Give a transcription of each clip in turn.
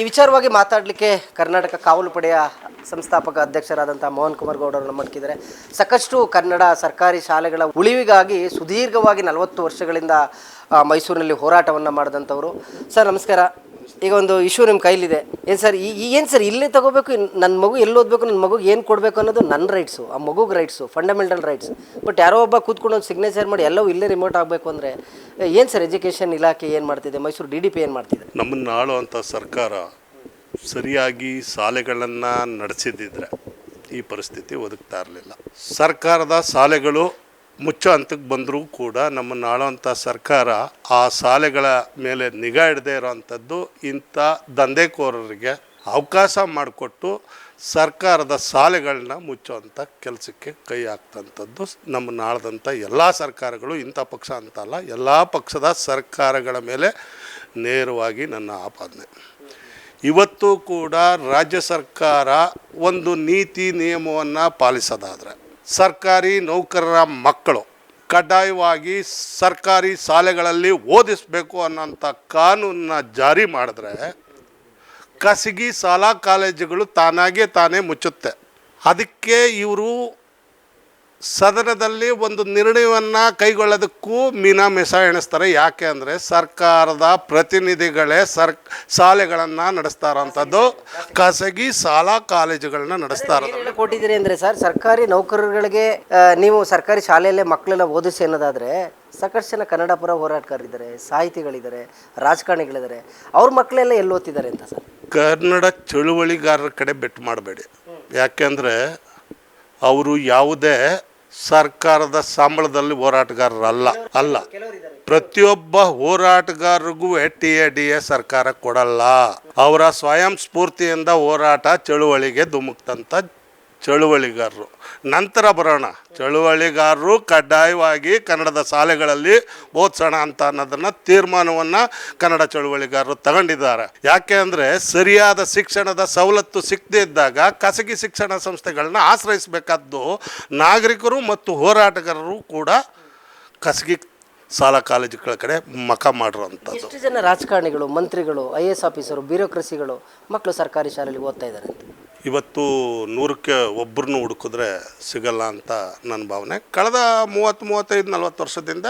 ಈ ವಿಚಾರವಾಗಿ ಮಾತಾಡಲಿಕ್ಕೆ ಕರ್ನಾಟಕ ಕಾವಲು ಪಡೆಯ ಸಂಸ್ಥಾಪಕ ಅಧ್ಯಕ್ಷರಾದಂಥ ಮೋಹನ್ ಕುಮಾರ್ ಗೌಡರು ನಮ್ಮಟ್ಕಿದ್ದಾರೆ ಸಾಕಷ್ಟು ಕನ್ನಡ ಸರ್ಕಾರಿ ಶಾಲೆಗಳ ಉಳಿವಿಗಾಗಿ ಸುದೀರ್ಘವಾಗಿ ನಲವತ್ತು ವರ್ಷಗಳಿಂದ ಮೈಸೂರಿನಲ್ಲಿ ಹೋರಾಟವನ್ನು ಮಾಡಿದಂಥವರು. ಸರ್, ನಮಸ್ಕಾರ. ಈಗ ಒಂದು ಇಶ್ಯೂ ನಿಮ್ಮ ಕೈಲಿದೆ. ಏನು ಸರ್, ಈ ಏನು ಸರ್, ಇಲ್ಲೇ ತಗೋಬೇಕು ನನ್ನ ಮಗು ಎಲ್ಲಿ ಓದಬೇಕು ನನ್ನ ಮಗುಗೆ ಏನು ಕೊಡಬೇಕು ಅನ್ನೋದು ನನ್ನ ರೈಟ್ಸು ಆ ಮಗುಗೆ ರೈಟ್ಸು ಫಂಡಮೆಂಟಲ್ ರೈಟ್ಸ್ ಬಟ್ ಯಾರೋ ಒಬ್ಬ ಕೂತ್ಕೊಂಡು ಒಂದು ಸಿಗ್ನೇಚರ್ ಮಾಡಿ ಎಲ್ಲವೂ ಇಲ್ಲೇ ರಿಮೋಟ್ ಆಗಬೇಕು ಅಂದರೆ, ಏನು ಸರ್ ಎಜುಕೇಷನ್ ಇಲಾಖೆ ಏನು ಮಾಡ್ತಿದೆ? ಮೈಸೂರು ಡಿ ಡಿ ಪಿ ಏನು ಮಾಡ್ತಿದೆ? ನಮ್ಮನ್ನು ಆಳುವಂಥ ಸರ್ಕಾರ ಸರಿಯಾಗಿ ಶಾಲೆಗಳನ್ನು ನಡೆಸಿದ್ದಿದ್ರೆ ಈ ಪರಿಸ್ಥಿತಿ ಒದಗ್ತಾ ಇರಲಿಲ್ಲ. ಸರ್ಕಾರದ ಶಾಲೆಗಳು ಮುಚ್ಚೋ ಹಂತಕ್ಕೆ ಬಂದರೂ ಕೂಡ ನಮ್ಮನ್ನು ಆಳುವಂಥ ಸರ್ಕಾರ ಆ ಶಾಲೆಗಳ ಮೇಲೆ ನಿಗಾ ಇಡದೇ ಇರೋವಂಥದ್ದು ಇಂಥ ದಂಧೆಕೋರರಿಗೆ ಅವಕಾಶ ಮಾಡಿಕೊಟ್ಟು ಸರ್ಕಾರದ ಶಾಲೆಗಳನ್ನ ಮುಚ್ಚುವಂಥ ಕೆಲಸಕ್ಕೆ ಕೈ ಹಾಕ್ತಂಥದ್ದು ನಮ್ಮ ನಾಳದಂಥ ಎಲ್ಲ ಸರ್ಕಾರಗಳು, ಇಂಥ ಪಕ್ಷ ಅಂತಲ್ಲ ಎಲ್ಲ ಪಕ್ಷದ ಸರ್ಕಾರಗಳ ಮೇಲೆ ನೇರವಾಗಿ ನನ್ನ ಆಪಾದನೆ. ಇವತ್ತು ಕೂಡ ರಾಜ್ಯ ಸರ್ಕಾರ ಒಂದು ನೀತಿ ನಿಯಮವನ್ನು ಪಾಲಿಸೋದಾದರೆ ಸರ್ಕಾರಿ ನೌಕರರ ಮಕ್ಕಳು ಕಡ್ಡಾಯವಾಗಿ ಸರ್ಕಾರಿ ಶಾಲೆಗಳಲ್ಲಿ ಓದಿಸಬೇಕು ಅನ್ನೋಂಥ ಕಾನೂನನ್ನ ಜಾರಿ ಮಾಡಿದ್ರೆ ಖಾಸಗಿ ಶಾಲಾ ಕಾಲೇಜುಗಳು ತಾನಾಗೇ ತಾನೇ ಮುಚ್ಚುತ್ತೆ. ಅದಕ್ಕೆ ಇವರು ಸದನದಲ್ಲಿ ಒಂದು ನಿರ್ಣಯವನ್ನು ಕೈಗೊಳ್ಳೋದಕ್ಕೂ ಮೀನಾಮೇಷ ಎಣಿಸ್ತಾರೆ. ಯಾಕೆ ಅಂದರೆ ಸರ್ಕಾರದ ಪ್ರತಿನಿಧಿಗಳೇ ಸರ್ ಶಾಲೆಗಳನ್ನು ನಡೆಸ್ತಾರಂಥದ್ದು ಖಾಸಗಿ ಶಾಲಾ ಕಾಲೇಜುಗಳನ್ನ ನಡೆಸ್ತಾ ಇರೋದು. ಏನೆಲ್ಲ ಕೊಟ್ಟಿದ್ದೀರಿ ಅಂದರೆ ಸರ್ ಸರ್ಕಾರಿ ನೌಕರರುಗಳಿಗೆ ನೀವು ಸರ್ಕಾರಿ ಶಾಲೆಯಲ್ಲೇ ಮಕ್ಕಳೆಲ್ಲ ಓದಿಸಿ ಅನ್ನೋದಾದರೆ ಸಾಕಷ್ಟು ಜನ ಕನ್ನಡ ಪರ ಹೋರಾಟಗಾರರಿದ್ದಾರೆ ಸಾಹಿತಿಗಳಿದ್ದಾರೆ ರಾಜಕಾರಣಿಗಳಿದ್ದಾರೆ. ಅವ್ರ ಮಕ್ಕಳೆಲ್ಲ ಎಲ್ಲಿ ಓದ್ತಿದ್ದಾರೆ ಅಂತ ಸರ್? ಕನ್ನಡ ಚಳುವಳಿಗಾರರ ಕಡೆ ಬೆಟ್ಟು ಮಾಡಬೇಡಿ. ಯಾಕೆಂದರೆ ಅವರು ಯಾವುದೇ ಸರ್ಕಾರದ ಸಂಬಳದಲ್ಲಿ ಹೋರಾಟಗಾರರಲ್ಲ, ಅಲ್ಲ. ಪ್ರತಿಯೊಬ್ಬ ಹೋರಾಟಗಾರರಿಗೂ ಟಿ ಎ, ಡಿ ಎ ಸರ್ಕಾರ ಕೊಡಲ್ಲ. ಅವರ ಸ್ವಯಂ ಸ್ಫೂರ್ತಿಯಿಂದ ಹೋರಾಟ, ಚಳುವಳಿಗೆ ಧುಮುಕ್ತಂಥ ಚಳುವಳಿಗಾರರು. ನಂತರ ಬರೋಣ. ಚಳುವಳಿಗಾರರು ಕಡ್ಡಾಯವಾಗಿ ಕನ್ನಡದ ಶಾಲೆಗಳಲ್ಲಿ ಓದಿಸೋಣ ಅಂತ ಅನ್ನೋದನ್ನು ತೀರ್ಮಾನವನ್ನು ಕನ್ನಡ ಚಳುವಳಿಗಾರರು ತಗೊಂಡಿದ್ದಾರೆ. ಯಾಕೆ ಅಂದರೆ ಸರಿಯಾದ ಶಿಕ್ಷಣದ ಸವಲತ್ತು ಸಿಕ್ಕದೇ ಇದ್ದಾಗ ಖಾಸಗಿ ಶಿಕ್ಷಣ ಸಂಸ್ಥೆಗಳನ್ನ ಆಶ್ರಯಿಸಬೇಕಾದ್ದು ನಾಗರಿಕರು ಮತ್ತು ಹೋರಾಟಗಾರರು ಕೂಡ ಖಾಸಗಿ ಶಾಲಾ ಕಾಲೇಜುಗಳ ಕಡೆ ಮಖ ಮಾಡಿರೋಂಥದ್ದು ಎಷ್ಟು ಜನ ರಾಜಕಾರಣಿಗಳು, ಮಂತ್ರಿಗಳು, ಐ ಎಸ್ ಆಫೀಸರು, ಬ್ಯೂರೋಕ್ರಸಿಗಳು ಮಕ್ಕಳು ಸರ್ಕಾರಿ ಶಾಲೆಯಲ್ಲಿ ಓದ್ತಾ ಇದ್ದಾರೆ ಇವತ್ತು ನೂರಕ್ಕೆ ಒಬ್ಬರನ್ನು ಹುಡುಕಿದ್ರೆ ಸಿಗಲ್ಲ ಅಂತ ನನ್ನ ಭಾವನೆ. ಕಳೆದ ಮೂವತ್ತು, ಮೂವತ್ತೈದು, ನಲ್ವತ್ತು ವರ್ಷದಿಂದ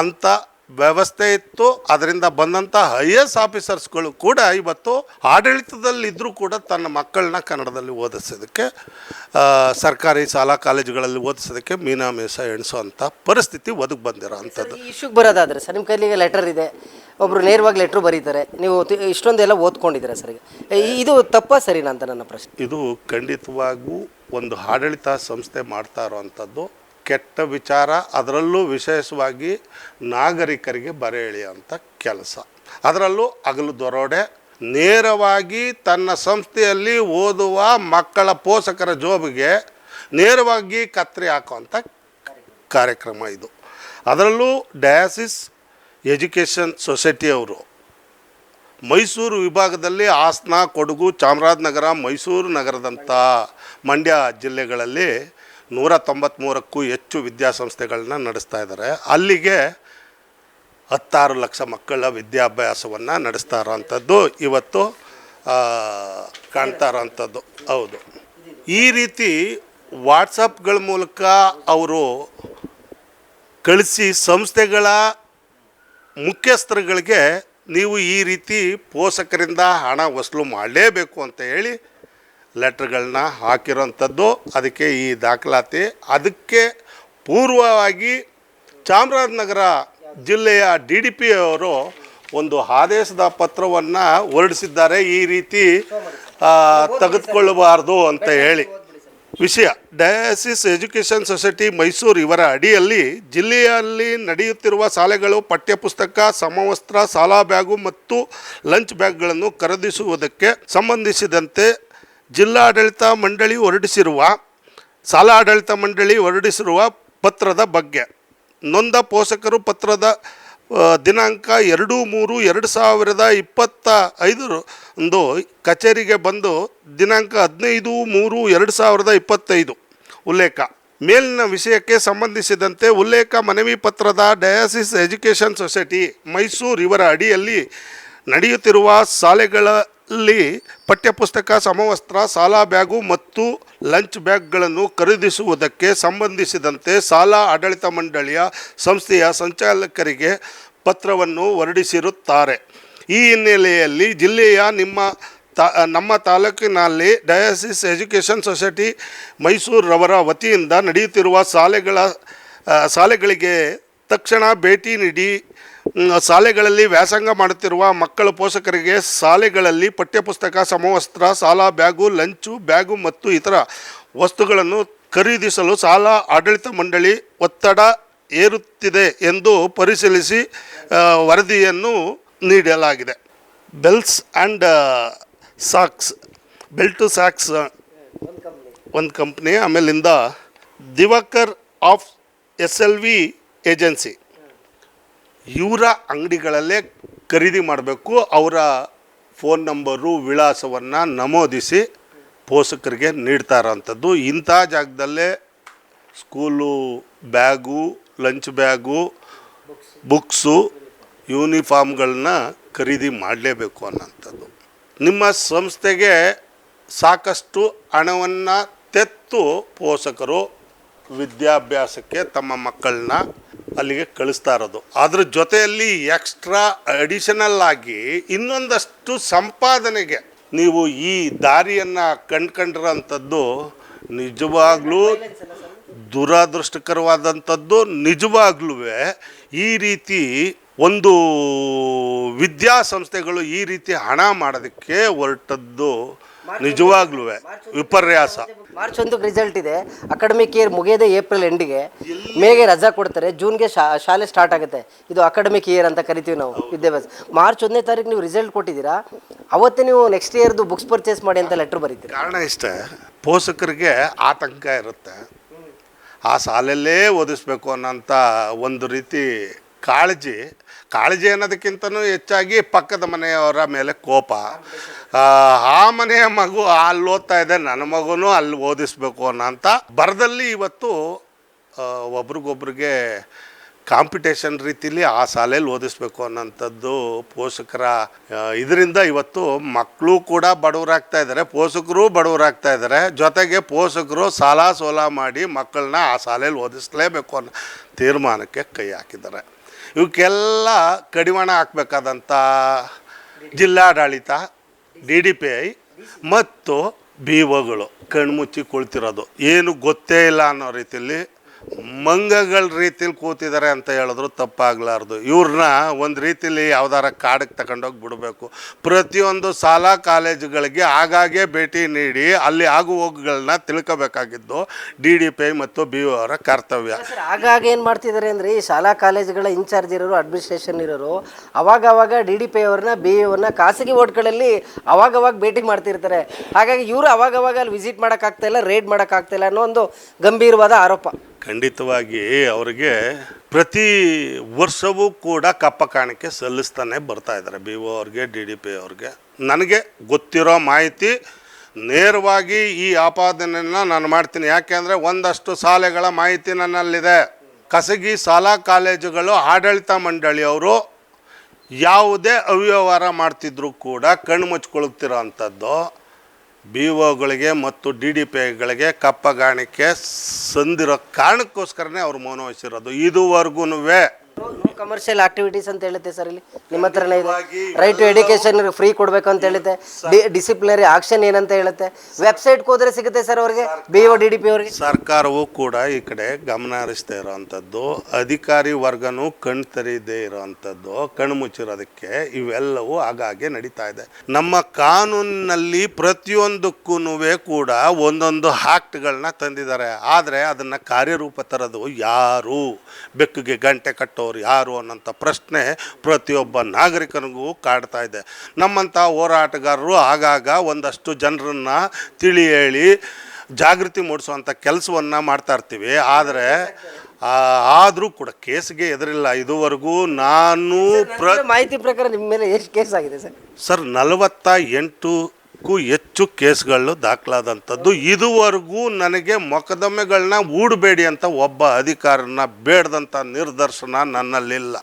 ಅಂಥ ವ್ಯವಸ್ಥೆ ಇತ್ತು. ಅದರಿಂದ ಬಂದಂಥ ಐ ಎಸ್ ಆಫೀಸರ್ಸ್ಗಳು ಕೂಡ ಇವತ್ತು ಆಡಳಿತದಲ್ಲಿದ್ದರೂ ಕೂಡ ತನ್ನ ಮಕ್ಕಳನ್ನ ಕನ್ನಡದಲ್ಲಿ ಓದಿಸೋದಕ್ಕೆ ಸರ್ಕಾರಿ ಶಾಲಾ ಕಾಲೇಜುಗಳಲ್ಲಿ ಓದಿಸೋದಕ್ಕೆ ಮೀನಾ, ಮೀಸ, ಎಣಿಸೋ ಅಂಥ ಪರಿಸ್ಥಿತಿ ಒದಗಿ ಬಂದಿರೋ ಅಂಥದ್ದು. ಇಶ್ಯೂಗೆ ಬರೋದಾದ್ರೆ ಸರ್, ನಿಮ್ಮ ಕೈಲಿಗೆ ಲೆಟರ್ ಇದೆ. ಒಬ್ರು ನೇರವಾಗಿ ಲೆಟ್ರು ಬರೀತಾರೆ. ನೀವು ಇಷ್ಟೊಂದೆಲ್ಲ ಓದ್ಕೊಂಡಿದ್ದೀರಾ ಸರ್ ಇದು ತಪ್ಪ ಸರಿನಾ ಅಂತ ನನ್ನ ಪ್ರಶ್ನೆ. ಇದು ಖಂಡಿತವಾಗೂ ಒಂದು ಆಡಳಿತ ಸಂಸ್ಥೆ ಮಾಡ್ತಾ ಇರೋವಂಥದ್ದು. ಕೆಟ್ಟ ವಿಚಾರ, ಅದರಲ್ಲೂ ವಿಶೇಷವಾಗಿ ನಾಗರಿಕರಿಗೆ ಬರೆ ಎಳೆಯುವಂಥ ಕೆಲಸ. ಅದರಲ್ಲೂ ಹಗಲು ದೊರೋಡೆ, ನೇರವಾಗಿ ತನ್ನ ಸಂಸ್ಥೆಯಲ್ಲಿ ಓದುವ ಮಕ್ಕಳ ಪೋಷಕರ ಜೋಬಿಗೆ ನೇರವಾಗಿ ಕತ್ತರಿ ಹಾಕುವಂಥ ಕಾರ್ಯಕ್ರಮ ಇದು. ಅದರಲ್ಲೂ ಡಯಾಸಿಸ್ ಎಜುಕೇಷನ್ ಸೊಸೈಟಿಯವರು. ಮೈಸೂರು ವಿಭಾಗದಲ್ಲಿ ಹಾಸನ, ಕೊಡಗು, ಚಾಮರಾಜನಗರ, ಮೈಸೂರು ನಗರದಂಥ ಮಂಡ್ಯ ಜಿಲ್ಲೆಗಳಲ್ಲಿ ನೂರ ತೊಂಬತ್ತ್ಮೂರಕ್ಕೂ ಹೆಚ್ಚು ವಿದ್ಯಾಸಂಸ್ಥೆಗಳನ್ನ ನಡೆಸ್ತಾ ಇದ್ದಾರೆ. ಅಲ್ಲಿಗೆ ಹತ್ತಾರು ಲಕ್ಷ ಮಕ್ಕಳ ವಿದ್ಯಾಭ್ಯಾಸವನ್ನು ನಡೆಸ್ತಾ ಇರೋವಂಥದ್ದು ಇವತ್ತು ಕಾಣ್ತಾ ಇರೋವಂಥದ್ದು ಹೌದು. ಈ ರೀತಿ ವಾಟ್ಸಪ್ಗಳ ಮೂಲಕ ಅವರು ಕಳಿಸಿ ಸಂಸ್ಥೆಗಳ ಮುಖ್ಯಸ್ಥರುಗಳಿಗೆ ನೀವು ಈ ರೀತಿ ಪೋಷಕರಿಂದ ಹಣ ವಸೂಲು ಮಾಡಲೇಬೇಕು ಅಂತ ಹೇಳಿ ಲೆಟ್ರ್ಗಳನ್ನ ಹಾಕಿರೋಂಥದ್ದು ಅದಕ್ಕೆ ಈ ದಾಖಲಾತಿ. ಅದಕ್ಕೆ ಪೂರ್ವವಾಗಿ ಚಾಮರಾಜನಗರ ಜಿಲ್ಲೆಯ ಡಿ ಡಿ ಪಿ ಅವರು ಒಂದು ಆದೇಶದ ಪತ್ರವನ್ನು ಹೊರಡಿಸಿದ್ದಾರೆ. ಈ ರೀತಿ ತೆಗೆದುಕೊಳ್ಳಬಾರ್ದು ಅಂತ ಹೇಳಿ. ವಿಷಯ. ಡಯಾಸಿಸ್ ಎಜುಕೇಷನ್ ಸೊಸೈಟಿ ಮೈಸೂರು ಇವರ ಅಡಿಯಲ್ಲಿ ಜಿಲ್ಲೆಯಲ್ಲಿ ನಡೆಯುತ್ತಿರುವ ಶಾಲೆಗಳು ಪಠ್ಯಪುಸ್ತಕ, ಸಮವಸ್ತ್ರ ಶಾಲಾ ಬ್ಯಾಗು ಮತ್ತು ಲಂಚ್ ಬ್ಯಾಗ್ಗಳನ್ನು ಖರೀದಿಸುವುದಕ್ಕೆ ಸಂಬಂಧಿಸಿದಂತೆ ಜಿಲ್ಲಾಡಳಿತ ಮಂಡಳಿ ಹೊರಡಿಸಿರುವ, ಶಾಲಾಡಳಿತ ಮಂಡಳಿ ಹೊರಡಿಸಿರುವ ಪತ್ರದ ಬಗ್ಗೆ. ನೊಂದ ಪೋಷಕರು ಪತ್ರದ ದಿನಾಂಕ ಎರಡು ಮೂರು ಎರಡು ಸಾವಿರದ ಇಪ್ಪತ್ತ ಐದರ ಒಂದು ಕಚೇರಿಗೆ ಬಂದು ದಿನಾಂಕ ಹದಿನೈದು ಮೂರು ಎರಡು ಸಾವಿರದ ಇಪ್ಪತ್ತೈದು. ಉಲ್ಲೇಖ. ಮೇಲಿನ ವಿಷಯಕ್ಕೆ ಸಂಬಂಧಿಸಿದಂತೆ ಉಲ್ಲೇಖ ಮನವಿ ಪತ್ರದ ಡಯಾಸಿಸ್ ಎಜುಕೇಷನ್ ಸೊಸೈಟಿ ಮೈಸೂರು ಇವರ ಅಡಿಯಲ್ಲಿ ನಡೆಯುತ್ತಿರುವ ಶಾಲೆಗಳ ಶಾಲೆಗಳಲ್ಲಿ ಪಠ್ಯಪುಸ್ತಕ, ಸಮವಸ್ತ್ರ, ಸಾಲಾ ಬ್ಯಾಗು ಮತ್ತು ಲಂಚ್ ಬ್ಯಾಗ್ಗಳನ್ನು ಖರೀದಿಸುವುದಕ್ಕೆ ಸಂಬಂಧಿಸಿದಂತೆ ಶಾಲಾ ಆಡಳಿತ ಮಂಡಳಿಯ ಸಂಸ್ಥೆಯ ಸಂಚಾಲಕರಿಗೆ ಪತ್ರವನ್ನು ಹೊರಡಿಸಿರುತ್ತಾರೆ. ಈ ಹಿನ್ನೆಲೆಯಲ್ಲಿ ಜಿಲ್ಲೆಯ ನಿಮ್ಮ ತಾ, ನಮ್ಮ ತಾಲೂಕಿನಲ್ಲಿ ಡಯಾಸಿಸ್ ಎಜುಕೇಷನ್ ಸೊಸೈಟಿ ಮೈಸೂರವರ ವತಿಯಿಂದ ನಡೆಯುತ್ತಿರುವ ಶಾಲೆಗಳ ಶಾಲೆಗಳಿಗೆ ತಕ್ಷಣ ಭೇಟಿ ನೀಡಿ ಶಾಲೆಗಳಲ್ಲಿ ವ್ಯಾಸಂಗ ಮಾಡುತ್ತಿರುವ ಮಕ್ಕಳ ಪೋಷಕರಿಗೆ ಶಾಲೆಗಳಲ್ಲಿ ಪಠ್ಯಪುಸ್ತಕ, ಸಮವಸ್ತ್ರ ಶಾಲಾ ಬ್ಯಾಗು, ಲಂಚು, ಬ್ಯಾಗು ಮತ್ತು ಇತರ ವಸ್ತುಗಳನ್ನು ಖರೀದಿಸಲು ಶಾಲಾ ಆಡಳಿತ ಮಂಡಳಿ ಒತ್ತಡ ಏರುತ್ತಿದೆ ಎಂದು ಪರಿಶೀಲಿಸಿ ವರದಿಯನ್ನು ನೀಡಲಾಗಿದೆ. Bells and socks, belt socks ಒಂದು ಕಂಪ್ನಿ, ಆಮೇಲಿಂದ Diwakar of S L V agency. ಇವರ ಅಂಗಡಿಗಳಲ್ಲೇ ಖರೀದಿ ಮಾಡಬೇಕು. ಅವರ ಫೋನ್ ನಂಬರು, ವಿಳಾಸವನ್ನು ನಮೂದಿಸಿ ಪೋಷಕರಿಗೆ ನೀಡ್ತಾ ಇರೋವಂಥದ್ದು ಇಂಥ ಜಾಗದಲ್ಲೇ school bag, lunch bag, books, ಯೂನಿಫಾರ್ಮ್ಗಳನ್ನ ಖರೀದಿ ಮಾಡಲೇಬೇಕು ಅನ್ನೋಂಥದ್ದು. ನಿಮ್ಮ ಸಂಸ್ಥೆಗೆ ಸಾಕಷ್ಟು ಹಣವನ್ನು ತೆತ್ತು ಪೋಷಕರು ವಿದ್ಯಾಭ್ಯಾಸಕ್ಕೆ ತಮ್ಮ ಮಕ್ಕಳನ್ನ ಅಲ್ಲಿಗೆ ಕಳಿಸ್ತಾ ಇರೋದು. ಅದ್ರ ಜೊತೆಯಲ್ಲಿ ಎಕ್ಸ್ಟ್ರಾ ಅಡಿಷನಲ್ ಆಗಿ ಇನ್ನೊಂದಷ್ಟು ಸಂಪಾದನೆಗೆ ನೀವು ಈ ದಾರಿಯನ್ನು ಕಂಡ್ಕೊಂಡಿರೋಂಥದ್ದು ನಿಜವಾಗ್ಲೂ ದುರಾದೃಷ್ಟಕರವಾದಂಥದ್ದು. ನಿಜವಾಗ್ಲೂ ಈ ರೀತಿ ಒಂದು ವಿದ್ಯಾಸಂಸ್ಥೆಗಳು ಈ ರೀತಿ ಹಣ ಮಾಡೋದಕ್ಕೆ ಹೊರಟದ್ದು ನಿಜವಾಗ್ಲೂ ವಿಪರ್ಯಾಸ. ಮಾರ್ಚ್ ಒಂದು ರಿಸಲ್ಟ್ ಇದೆ. ಅಕಾಡೆಮಿಕ್ ಇಯರ್ ಮುಗಿಯೋದೇ ಏಪ್ರಿಲ್ ಎಂಡಿಗೆ ಮೇಗೆ ರಜಾ ಕೊಡ್ತಾರೆ. ಜೂನ್ಗೆ ಶಾಲೆ ಸ್ಟಾರ್ಟ್ ಆಗುತ್ತೆ. ಇದು ಅಕಾಡೆಮಿಕ್ ಇಯರ್ ಅಂತ ಕರಿತೀವಿ ನಾವು ವಿದ್ಯಾಭ್ಯಾಸ. ಮಾರ್ಚ್ ಒಂದನೇ ತಾರೀಕು ನೀವು ರಿಸಲ್ಟ್ ಕೊಟ್ಟಿದ್ದೀರಾ? ಅವತ್ತೇ ನೀವು ನೆಕ್ಸ್ಟ್ ಇಯರ್ದು ಬುಕ್ಸ್ ಪರ್ಚೇಸ್ ಮಾಡಿ ಅಂತ ಲೆಟ್ರ್ ಬರೀತೀರಿ? ಕಾರಣ ಇಷ್ಟೇ ಪೋಷಕರಿಗೆ ಆತಂಕ ಇರುತ್ತೆ. ಆ ಶಾಲೆಯಲ್ಲೇ ಓದಿಸ್ಬೇಕು ಅನ್ನೋಂಥ ಒಂದು ರೀತಿ ಕಾಳಜಿ ಕಾಳಜಿ ಅನ್ನೋದಕ್ಕಿಂತನೂ ಹೆಚ್ಚಾಗಿ ಪಕ್ಕದ ಮನೆಯವರ ಮೇಲೆ ಕೋಪ. ಆ, ಮನೆಯ ಮಗು ಅಲ್ಲಿ ಓದ್ತಾ ಇದೆ ನನ್ನ ಮಗುನೂ ಅಲ್ಲಿ ಓದಿಸ್ಬೇಕು ಅನ್ನೋಂಥ ಬರದಲ್ಲಿ ಇವತ್ತು ಒಬ್ರಿಗೊಬ್ರಿಗೆ ಕಾಂಪಿಟೇಷನ್ ರೀತಿಲಿ ಆ ಶಾಲೆಯಲ್ಲಿ ಓದಿಸ್ಬೇಕು ಅನ್ನೋಂಥದ್ದು ಪೋಷಕರ ಇದರಿಂದ ಇವತ್ತು ಮಕ್ಕಳು ಕೂಡ ಬಡವರಾಗ್ತಾ ಇದ್ದಾರೆ ಪೋಷಕರು ಬಡವರಾಗ್ತಾ ಇದ್ದಾರೆ. ಜೊತೆಗೆ ಪೋಷಕರು ಸಾಲ ಸೋಲ ಮಾಡಿ ಮಕ್ಕಳನ್ನ ಆ ಶಾಲೆಯಲ್ಲಿ ಓದಿಸ್ಲೇಬೇಕು ಅನ್ನೋ ತೀರ್ಮಾನಕ್ಕೆ ಕೈ ಹಾಕಿದ್ದಾರೆ. ಇವಕ್ಕೆಲ್ಲ ಕಡಿವಾಣ ಹಾಕ್ಬೇಕಾದಂಥ ಜಿಲ್ಲಾಡಳಿತ, ಡಿ ಡಿ ಪಿ ಐ ಮತ್ತು ಬಿ ಒಗಳು ಕಣ್ಮುಚ್ಚಿ ಕುಳಿತಿರೋದು. ಏನು ಗೊತ್ತೇ ಇಲ್ಲ ಅನ್ನೋ ರೀತಿಯಲ್ಲಿ ಮಂಗಗಳ ರೀತಿಲಿ ಕೂತಿದ್ದಾರೆ ಅಂತ ಹೇಳಿದ್ರು ತಪ್ಪಾಗಲಾರ್ದು. ಇವ್ರನ್ನ ಒಂದು ರೀತಿಲಿ ಯಾವ್ದಾರ ಕಾಡಿಗೆ ತಗೊಂಡೋಗಿ ಬಿಡಬೇಕು. ಪ್ರತಿಯೊಂದು ಶಾಲಾ ಕಾಲೇಜುಗಳಿಗೆ ಆಗಾಗ್ಗೆ ಭೇಟಿ ನೀಡಿ ಅಲ್ಲಿ ಆಗು ಹೋಗುಗಳನ್ನ ತಿಳ್ಕೋಬೇಕಾಗಿದ್ದು ಡಿ ಡಿ ಪಿ ಮತ್ತು ಬಿ ಒ ಅವರ ಕರ್ತವ್ಯ. ಸರ್ ಆಗಾಗ ಏನು ಮಾಡ್ತಿದ್ದಾರೆ ಅಂದರೆ? ಈ ಶಾಲಾ ಕಾಲೇಜುಗಳ ಇನ್ಚಾರ್ಜ್ ಇರೋರು, ಅಡ್ಮಿನಿಸ್ಟ್ರೇಷನ್ ಇರೋರು, ಅವಾಗವಾಗ ಅವಾಗ ಡಿ ಡಿ ಪಿ ಅವ್ರನ್ನ ಬಿ ಅವ್ರನ್ನ ಖಾಸಗಿ ಓಟ್ಗಳಲ್ಲಿ ಅವಾಗವಾಗ ಅವಾಗ ಭೇಟಿ ಮಾಡ್ತಿರ್ತಾರೆ. ಹಾಗಾಗಿ ಇವರು ಅವಾಗವಾಗ ಅವಾಗ ಅಲ್ಲಿ ವಿಸಿಟ್ ಮಾಡೋಕ್ಕಾಗ್ತಾ ಇಲ್ಲ, ರೇಡ್ ಮಾಡೋಕ್ಕಾಗ್ತಾ ಇಲ್ಲ ಅನ್ನೋ ಒಂದು ಗಂಭೀರವಾದ ಆರೋಪ. ಖಂಡಿತವಾಗಿ ಅವರಿಗೆ ಪ್ರತಿ ವರ್ಷವೂ ಕೂಡ ಕಪ್ಪ ಕಾಣಿಕೆ ಸಲ್ಲಿಸ್ತಾನೆ ಬರ್ತಾ ಇದ್ದಾರೆ. ಬಿ ಒ ಅವ್ರಿಗೆ, ಡಿ ಡಿ ಪಿ ಅವ್ರಿಗೆ. ನನಗೆ ಗೊತ್ತಿರೋ ಮಾಹಿತಿ ನೇರವಾಗಿ ಈ ಆಪಾದನೆಯನ್ನು ನಾನು ಮಾಡ್ತೀನಿ. ಯಾಕೆಂದರೆ ಒಂದಷ್ಟು ಶಾಲೆಗಳ ಮಾಹಿತಿ ನನ್ನಲ್ಲಿದೆ. ಖಾಸಗಿ ಶಾಲಾ ಕಾಲೇಜುಗಳು ಆಡಳಿತ ಮಂಡಳಿಯವರು ಯಾವುದೇ ಅವ್ಯವಹಾರ ಮಾಡ್ತಿದ್ರು ಕೂಡ ಕಣ್ಣು ಮುಚ್ಕೊಳ್ತಿರೋ ಅಂಥದ್ದು. ಬಿ ಒಗಳಿಗೆ ಮತ್ತು ಡಿ ಡಿ ಪಿಗಳಿಗೆ ಕಪ್ಪಗಾಣಿಕೆ ಸಂದಿರೋ ಕಾರಣಕ್ಕೋಸ್ಕರನೇ ಅವರು ಮೌನ ವಹಿಸಿರೋದು ಇದುವರೆಗೂ ಕಮರ್ಷಿಯಲ್ ಆಕ್ಟಿವಿಟೀಸ್ ಅಂತ ಹೇಳುತ್ತೆ ಸರ್ ಇಲ್ಲಿ. ನಿಮ್ಮ ಹತ್ರನೇ ಇದೆ. ರೈಟ್ ಟು ಎಡ್ಯುಕೇಶನ್ ಫ್ರೀ ಕೊಡಬೇಕು ಅಂತ ಹೇಳುತ್ತೆ. ಡಿಸಿಪ್ಲಿನರಿ ಆಕ್ಷನ್ ಏನಂತ ಹೇಳುತ್ತೆ. ವೆಬ್ಸೈಟ್ ಹೋದ್ರೆ ಸಿಗುತ್ತೆ ಸರ್ ಅವರಿಗೆ B O D D P ಅವರಿಗೆ. ಸರ್ಕಾರವು ಕೂಡ ಈ ಕಡೆ ಗಮನ ಹರಿಸ್ತಾ ಇರೋವಂಥದ್ದು ಅಧಿಕಾರಿ ವರ್ಗನೂ ಕಣ್ ತೆರೀದೇ ಇರೋವಂಥದ್ದು ಕಣ್ಣು ಮುಚ್ಚಿರೋದಕ್ಕೆ ಇವೆಲ್ಲವೂ ಆಗಾಗ್ಗೆ ನಡೀತಾ ಇದೆ. ನಮ್ಮ ಕಾನೂನಿನಲ್ಲಿ ಪ್ರತಿಯೊಂದಕ್ಕೂ ಕೂಡ ಒಂದೊಂದು ಆಕ್ಟ್ಗಳನ್ನ ತಂದಿದ್ದಾರೆ. ಆದರೆ ಅದನ್ನು ಕಾರ್ಯರೂಪ ತರೋದು ಯಾರು? ಬೆಕ್ಕಿಗೆ ಗಂಟೆ ಕಟ್ಟೋರು ಯಾರು? ಅನ್ನೋಂಥ ಪ್ರಶ್ನೆ ಪ್ರತಿಯೊಬ್ಬ ನಾಗರಿಕನಿಗೂ ಕಾಡ್ತಾ ಇದೆ. ನಮ್ಮಂಥ ಹೋರಾಟಗಾರರು ಆಗಾಗ ಒಂದಷ್ಟು ಜನರನ್ನು ತಿಳಿ ಹೇಳಿ ಜಾಗೃತಿ ಮೂಡಿಸುವಂಥ ಕೆಲಸವನ್ನು ಮಾಡ್ತಾ ಇರ್ತೀವಿ. ಆದರೆ ಆದರೂ ಕೂಡ ಕೇಸ್ಗೆ ಎದುರಿಲ್ಲ. ಇದುವರೆಗೂ ನಾನು ಪ್ರ ಮಾಹಿತಿ ಪ್ರಕಾರ ನಿಮ್ಮ ಮೇಲೆ ಎಷ್ಟು ಕೇಸ್ ಆಗಿದೆ ಸರ್? ಸರ್ ನಲವತ್ತ ಎಂಟು ನೂರಕ್ಕೂ ಹೆಚ್ಚು ಕೇಸ್ಗಳು ದಾಖಲಾದಂಥದ್ದು. ಇದುವರೆಗೂ ನನಗೆ ಮೊಕದ್ದಮೆಗಳನ್ನ ಹೂಡಬೇಡಿ ಅಂತ ಒಬ್ಬ ಅಧಿಕಾರನ ಬೇಡದಂಥ ನಿರ್ದರ್ಶನ ನನ್ನಲ್ಲಿಲ್ಲ.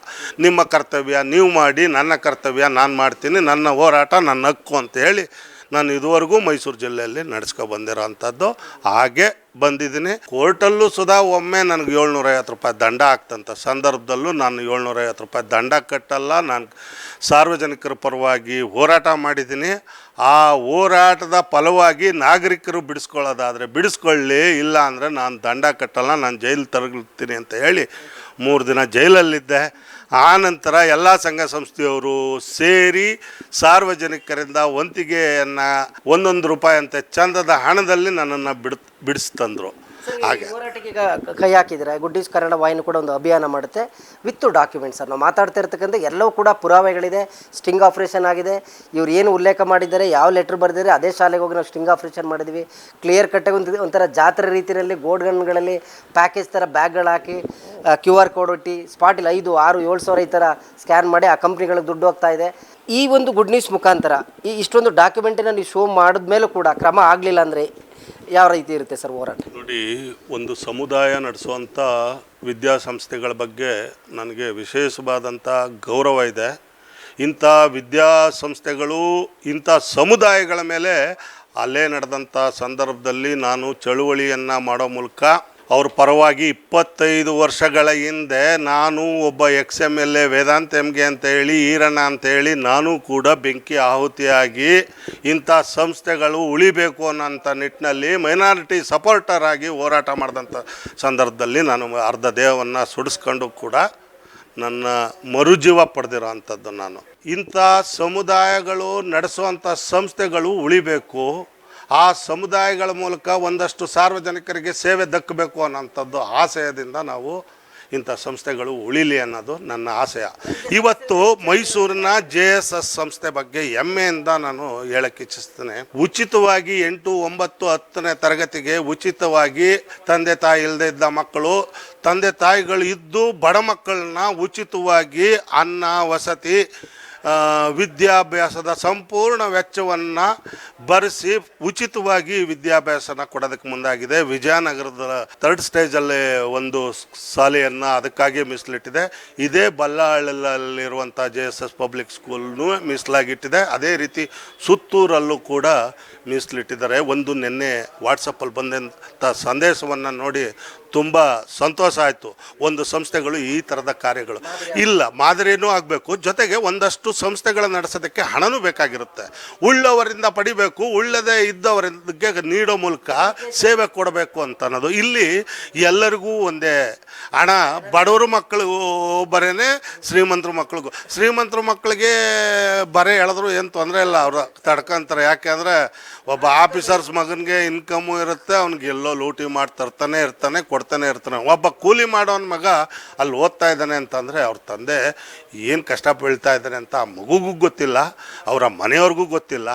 ನಿಮ್ಮ ಕರ್ತವ್ಯ ನೀವು ಮಾಡಿ, ನನ್ನ ಕರ್ತವ್ಯ ನಾನು ಮಾಡ್ತೀನಿ, ನನ್ನ ಹೋರಾಟ ನನ್ನ ಹಕ್ಕು ಅಂತ ಹೇಳಿ ನಾನು ಇದುವರೆಗೂ ಮೈಸೂರು ಜಿಲ್ಲೆಯಲ್ಲಿ ನಡೆಸ್ಕೊ ಬಂದಿರೋ ಅಂಥದ್ದು ಹಾಗೆ ಬಂದಿದ್ದೀನಿ. ಕೋರ್ಟಲ್ಲೂ ಸುಧಾ ಒಮ್ಮೆ ನನಗೆ ಏಳ್ನೂರೈವತ್ತು ರೂಪಾಯಿ ದಂಡ ಆಗ್ತಂಥ ಸಂದರ್ಭದಲ್ಲೂ ನಾನು ಏಳ್ನೂರೈವತ್ತು ರೂಪಾಯಿ ದಂಡ ಕಟ್ಟಲ್ಲ. ನಾನು ಸಾರ್ವಜನಿಕರ ಪರವಾಗಿ ಹೋರಾಟ ಮಾಡಿದ್ದೀನಿ. ಆ ಹೋರಾಟದ ಫಲವಾಗಿ ನಾಗರಿಕರು ಬಿಡಿಸ್ಕೊಳ್ಳೋದಾದರೆ ಬಿಡಿಸ್ಕೊಳ್ಳಿ, ಇಲ್ಲ ಅಂದರೆ ನಾನು ದಂಡ ಕಟ್ಟಲ್ಲ, ನಾನು ಜೈಲು ತರಗಿರ್ತೀನಿ ಅಂತ ಹೇಳಿ ಮೂರು ದಿನ ಜೈಲಲ್ಲಿದ್ದೆ. ಆ ನಂತರ ಎಲ್ಲ ಸಂಘ ಸಂಸ್ಥೆಯವರು ಸೇರಿ ಸಾರ್ವಜನಿಕರಿಂದ ವಂತಿಗೆಯನ್ನು ಒಂದೊಂದು ರೂಪಾಯಿ ಅಂತ ಚಂದದ ಹಣದಲ್ಲಿ ನನ್ನನ್ನು ಬಿಡ್, ಬಿಡಿಸ್ತಂದ್ರು. ಹಾಗೆ. ಹೋರಾಟಕ್ಕೆ ಈಗ ಕೈ ಹಾಕಿದರೆ ಗುಡ್ಡೀಸ್ ಕನ್ನಡ ವಾಹಿನಿ ಕೂಡ ಒಂದು ಅಭಿಯಾನ ಮಾಡುತ್ತೆ ವಿತ್ ಡಾಕ್ಯುಮೆಂಟ್ಸ್ ನಾವು ಮಾತಾಡ್ತಾ ಇರ್ತಕ್ಕಂಥ ಎಲ್ಲವೂ ಕೂಡ ಪುರಾವೆಗಳಿದೆ ಸ್ಟಿಂಗ್ ಆಪರೇಷನ್ ಆಗಿದೆ ಇವ್ರು ಏನು ಉಲ್ಲೇಖ ಮಾಡಿದ್ದಾರೆ ಯಾವ ಲೆಟ್ರ್ ಬರೆದಿದ್ದಾರೆ ಅದೇ ಶಾಲೆಗೆ ಹೋಗಿ ನಾವು ಸ್ಟಿಂಗ್ ಆಪರೇಷನ್ ಮಾಡಿದ್ವಿ. ಕ್ಲಿಯರ್ ಕಟ್ಟಾಗಿ ಒಂದು ಒಂಥರ ಜಾತ್ರೆ ರೀತಿಯಲ್ಲಿ ಗೋಲ್ಡ್ ಗನ್ಗಳಲ್ಲಿ ಪ್ಯಾಕೇಜ್ ಥರ ಬ್ಯಾಗ್ಗಳು ಹಾಕಿ ಕ್ಯೂ ಆರ್ ಕೋಡ್ ಒಟ್ಟಿ ಸ್ಪಾಟಿಲ್ ಐದು ಆರು ಏಳು ಸಾವಿರ ಈ ಥರ ಸ್ಕ್ಯಾನ್ ಮಾಡಿ ಆ ಕಂಪ್ನಿಗಳಿಗೆ ದುಡ್ಡು ಹೋಗ್ತಾ ಇದೆ. ಈ ಒಂದು ಗುಡ್ ನ್ಯೂಸ್ ಮುಖಾಂತರ ಈ ಇಷ್ಟೊಂದು ಡಾಕ್ಯುಮೆಂಟನ್ನು ನೀವು ಶೋ ಮಾಡಿದ್ಮೇಲೂ ಕೂಡ ಕ್ರಮ ಆಗಲಿಲ್ಲ ಅಂದರೆ ಯಾವ ರೀತಿ ಇರುತ್ತೆ ಸರ್ ಹೋರಾಟ? ನೋಡಿ, ಒಂದು ಸಮುದಾಯ ನಡೆಸುವಂಥ ವಿದ್ಯಾಸಂಸ್ಥೆಗಳ ಬಗ್ಗೆ ನನಗೆ ವಿಶೇಷವಾದಂಥ ಗೌರವ ಇದೆ. ಇಂಥ ವಿದ್ಯಾಸಂಸ್ಥೆಗಳು, ಇಂಥ ಸಮುದಾಯಗಳ ಮೇಲೆ ಅಲ್ಲೇ ನಡೆದಂಥ ಸಂದರ್ಭದಲ್ಲಿ ನಾನು ಚಳುವಳಿಯನ್ನು ಮಾಡೋ ಮೂಲಕ ಅವ್ರ ಪರವಾಗಿ ಇಪ್ಪತ್ತೈದು ವರ್ಷಗಳ ಹಿಂದೆ ನಾನು ಒಬ್ಬ ex M L A Vedanta ಎಮ್ಗೆ ಅಂತ ಹೇಳಿ ಈರಣ್ಣ ಅಂತ ಹೇಳಿ ನಾನು ಕೂಡ ಬೆಂಕಿ ಆಹುತಿಯಾಗಿ ಇಂಥ ಸಂಸ್ಥೆಗಳು ಉಳಿಬೇಕು ಅನ್ನೋಂಥ ನಿಟ್ಟಿನಲ್ಲಿ ಮೈನಾರಿಟಿ ಸಪೋರ್ಟರ್ ಆಗಿ ಹೋರಾಟ ಮಾಡಿದಂಥ ಸಂದರ್ಭದಲ್ಲಿ ನಾನು ಅರ್ಧ ದೇಹವನ್ನು ಸುಡಿಸ್ಕೊಂಡು ಕೂಡ ನನ್ನ ಮರುಜೀವ ಪಡೆದಿರೋ ಅಂಥದ್ದು ನಾನು. ಇಂಥ ಸಮುದಾಯಗಳು ನಡೆಸುವಂಥ ಸಂಸ್ಥೆಗಳು ಉಳಿಬೇಕು. ಆ ಸಮುದಾಯಗಳ ಮೂಲಕ ಒಂದಷ್ಟು ಸಾರ್ವಜನಿಕರಿಗೆ ಸೇವೆ ದಕ್ಕಬೇಕು ಅನ್ನೋಂಥದ್ದು ಆಶಯದಿಂದ ನಾವು ಇಂಥ ಸಂಸ್ಥೆಗಳು ಉಳಿಲಿ ಅನ್ನೋದು ನನ್ನ ಆಶಯ ಇವತ್ತು ಮೈಸೂರಿನ ಜೆ ಎಸ್ ಎಸ್ ಸಂಸ್ಥೆ ಬಗ್ಗೆ ಹೆಮ್ಮೆಯಿಂದ ನಾನು ಹೇಳಕ್ಕೆ ಇಚ್ಛಿಸ್ತೇನೆ. ಉಚಿತವಾಗಿ ಎಂಟು ಒಂಬತ್ತು ಹತ್ತನೇ ತರಗತಿಗೆ ಉಚಿತವಾಗಿ ತಂದೆ ತಾಯಿ ಇಲ್ಲದೆ ಇದ್ದ ಮಕ್ಕಳು, ತಂದೆ ತಾಯಿಗಳು ಇದ್ದು ಬಡ ಮಕ್ಕಳನ್ನ ಉಚಿತವಾಗಿ ಅನ್ನ, ವಸತಿ ವಿದ್ಯಾಭ್ಯಾಸದ ಸಂಪೂರ್ಣ ವೆಚ್ಚವನ್ನು ಭರಿಸಿ ಉಚಿತವಾಗಿ ವಿದ್ಯಾಭ್ಯಾಸನ ಕೊಡೋದಕ್ಕೆ ಮುಂದಾಗಿದೆ. ವಿಜಯನಗರದ ಥರ್ಡ್ ಸ್ಟೇಜಲ್ಲಿ ಒಂದು ಶಾಲೆಯನ್ನು ಅದಕ್ಕಾಗಿ ಮೀಸಲಿಟ್ಟಿದೆ. ಇದೇ ಬಲ್ಲಾಳಲ್ಲಿರುವಂಥ ಜೆ ಎಸ್ ಎಸ್ ಪಬ್ಲಿಕ್ ಸ್ಕೂಲ್ನೂ ಮೀಸಲಾಗಿಟ್ಟಿದೆ. ಅದೇ ರೀತಿ ಸುತ್ತೂರಲ್ಲೂ ಕೂಡ ಮೀಸಲಿಟ್ಟಿದ್ದಾರೆ. ಒಂದು ನಿನ್ನೆ ವಾಟ್ಸಪ್ಪಲ್ಲಿ ಬಂದಂಥ ಸಂದೇಶವನ್ನು ನೋಡಿ ತುಂಬ ಸಂತೋಷ ಆಯಿತು. ಒಂದು ಸಂಸ್ಥೆಗಳು ಈ ಥರದ ಕಾರ್ಯಗಳು. ಇಲ್ಲ ಮಾದರಿಯೂ ಆಗಬೇಕು. ಜೊತೆಗೆ ಒಂದಷ್ಟು ಸಂಸ್ಥೆಗಳು ನಡೆಸೋದಕ್ಕೆ ಹಣನೂ ಬೇಕಾಗಿರುತ್ತೆ. ಉಳ್ಳವರಿಂದ ಪಡಿಬೇಕು, ಉಳ್ಳದೇ ಇದ್ದವರಿಗೆ ನೀಡೋ ಮೂಲಕ ಸೇವೆ ಕೊಡಬೇಕು ಅಂತ ಅನ್ನೋದು. ಇಲ್ಲಿ ಎಲ್ಲರಿಗೂ ಒಂದೇ, ಹಣ ಬಡವರು ಮಕ್ಕಳಿಗೂ ಬರೇನೆ ಶ್ರೀಮಂತರ ಮಕ್ಕಳಿಗೂ. ಶ್ರೀಮಂತರ ಮಕ್ಕಳಿಗೆ ಬರೆ ಹೇಳಿದ್ರು ಏನು ತೊಂದರೆ ಇಲ್ಲ, ಅವರು ತಡ್ಕೊಂತಾರೆ. ಯಾಕೆ ಅಂದರೆ ಒಬ್ಬ ಆಫೀಸರ್ಸ್ ಮಗನಿಗೆ ಇನ್ಕಮು ಇರುತ್ತೆ, ಅವ್ನಿಗೆ ಎಲ್ಲೋ ಲೂಟಿ ಮಾಡಿ ತರ್ತಾನೆ ಇರ್ತಾನೆ, ಕೊಡ್ತಾನೆ ಇರ್ತಾನೆ. ಒಬ್ಬ ಕೂಲಿ ಮಾಡೋನ್ ಮಗ ಅಲ್ಲಿ ಓದ್ತಾ ಇದ್ದಾನೆ ಅಂತಂದರೆ ಅವ್ರ ತಂದೆ ಏನು ಕಷ್ಟ ಬೀಳ್ತಾ ಇದ್ದಾನೆ ಅಂತ ಆ ಮಗುಗೂ ಗೊತ್ತಿಲ್ಲ, ಅವರ ಮನೆಯವ್ರಿಗೂ ಗೊತ್ತಿಲ್ಲ.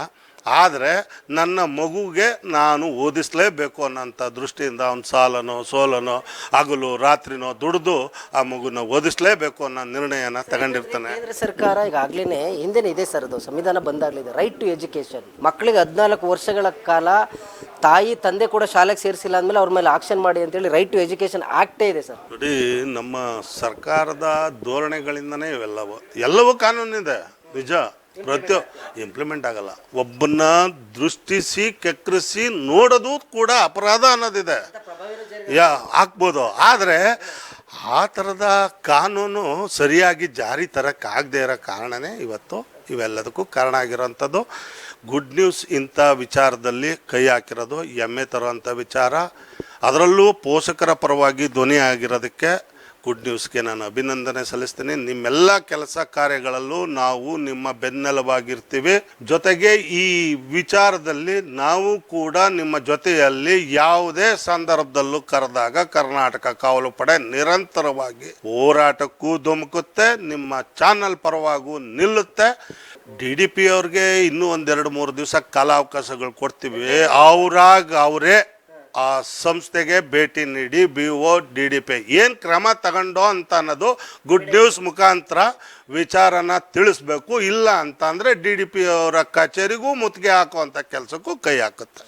ಆದರೆ ನನ್ನ ಮಗುಗೆ ನಾನು ಓದಿಸಲೇಬೇಕು ಅನ್ನೋಂಥ ದೃಷ್ಟಿಯಿಂದ ಅವ್ನ ಸಾಲನೋ, ಸೋಲನೋ, ಹಗಲು, ರಾತ್ರಿನೋ ದುಡಿದು ಆ ಮಗುನ ಓದಿಸಲೇಬೇಕು ಅನ್ನೋ ನಿರ್ಣಯನ ತಗೊಂಡಿರ್ತಾನೆ. ಕೇಂದ್ರ ಸರ್ಕಾರ ಈಗಾಗಲೇ ಹಿಂದೆ ಇದೆ ಸರ್ ಅದು. ಸಂವಿಧಾನ ಬಂದಾಗಲಿದೆ ರೈಟ್ ಟು ಎಜುಕೇಷನ್ ಮಕ್ಕಳಿಗೆ ಹದಿನಾಲ್ಕು ವರ್ಷಗಳ ಕಾಲ ತಾಯಿ ತಂದೆ ಕೂಡ ಶಾಲೆಗೆ ಸೇರಿಸಿಲ್ಲ ಅಂದಮೇಲೆ ಅವ್ರ ಮೇಲೆ ಆಕ್ಷನ್ ಮಾಡಿ ಅಂತೇಳಿ ರೈಟ್ ಟು ಎಜುಕೇಷನ್ ಆಕ್ಟೇ ಇದೆ ಸರ್. ನೋಡಿ, ನಮ್ಮ ಸರ್ಕಾರದ ಧೋರಣೆಗಳಿಂದನೇ ಇವೆಲ್ಲವೂ, ಎಲ್ಲವೂ ಕಾನೂನಿದೆ ನಿಜ, ಪ್ರತಿಯೊ ಇಂಪ್ಲಿಮೆಂಟ್ ಆಗಲ್ಲ. ಒಬ್ಬನ್ನ ದೃಷ್ಟಿಸಿ, ಕೆಕ್ಕರಿಸಿ ನೋಡೋದು ಕೂಡ ಅಪರಾಧ ಅನ್ನೋದಿದೆ. ಯಾ ಹಾಕ್ಬೋದು ಆದರೆ, ಆ ಥರದ ಕಾನೂನು ಸರಿಯಾಗಿ ಜಾರಿ ತರಕ್ಕಾಗದೇ ಇರೋ ಕಾರಣನೇ ಇವತ್ತು ಇವೆಲ್ಲದಕ್ಕೂ ಕಾರಣ ಆಗಿರೋಂಥದ್ದು. ಗುಡ್ ನ್ಯೂಸ್ ಇಂಥ ವಿಚಾರದಲ್ಲಿ ಕೈ ಹಾಕಿರೋದು ಹೆಮ್ಮೆ ತರುವಂಥ ವಿಚಾರ. ಅದರಲ್ಲೂ ಪೋಷಕರ ಪರವಾಗಿ ಧ್ವನಿ ಆಗಿರೋದಕ್ಕೆ ಗುಡ್ ನ್ಯೂಸ್ಗೆ ನಾನು ಅಭಿನಂದನೆ ಸಲ್ಲಿಸ್ತೀನಿ. ನಿಮ್ಮೆಲ್ಲ ಕೆಲಸ ಕಾರ್ಯಗಳಲ್ಲೂ ನಾವು ನಿಮ್ಮ ಬೆನ್ನೆಲುಬಾಗಿರ್ತೀವಿ. ಜೊತೆಗೆ ಈ ವಿಚಾರದಲ್ಲಿ ನಾವು ಕೂಡ ನಿಮ್ಮ ಜೊತೆಯಲ್ಲಿ ಯಾವುದೇ ಸಂದರ್ಭದಲ್ಲೂ ಕರೆದಾಗ ಕರ್ನಾಟಕ ಕಾವಲು ಪಡೆ ನಿರಂತರವಾಗಿ ಹೋರಾಟಕ್ಕೂ ಧುಮುಕುತ್ತೆ, ನಿಮ್ಮ ಚಾನಲ್ ಪರವಾಗೂ ನಿಲ್ಲುತ್ತೆ. ಡಿ ಡಿ ಪಿ ಅವ್ರಿಗೆ ಇನ್ನೂ ಒಂದೆರಡು ಮೂರು ದಿವಸ ಕಾಲಾವಕಾಶಗಳು ಕೊಡ್ತೀವಿ. ಅವ್ರಾಗ ಅವರೇ ಆ ಸಂಸ್ಥೆಗೆ ಭೇಟಿ ನೀಡಿ B O D D P ಏನು ಕ್ರಮ ತಗೊಂಡೋ ಅಂತ ಅನ್ನೋದು ಗುಡ್ ನ್ಯೂಸ್ ಮುಖಾಂತರ ವಿಚಾರನ ತಿಳಿಸ್ಬೇಕು. ಇಲ್ಲ ಅಂತ ಅಂದರೆ ಡಿ ಡಿ ಪಿ ಅವರ ಕಚೇರಿಗೂ ಮುತ್ತಿಗೆ ಹಾಕುವಂಥ ಕೆಲಸಕ್ಕೂ ಕೈ ಹಾಕುತ್ತೆ.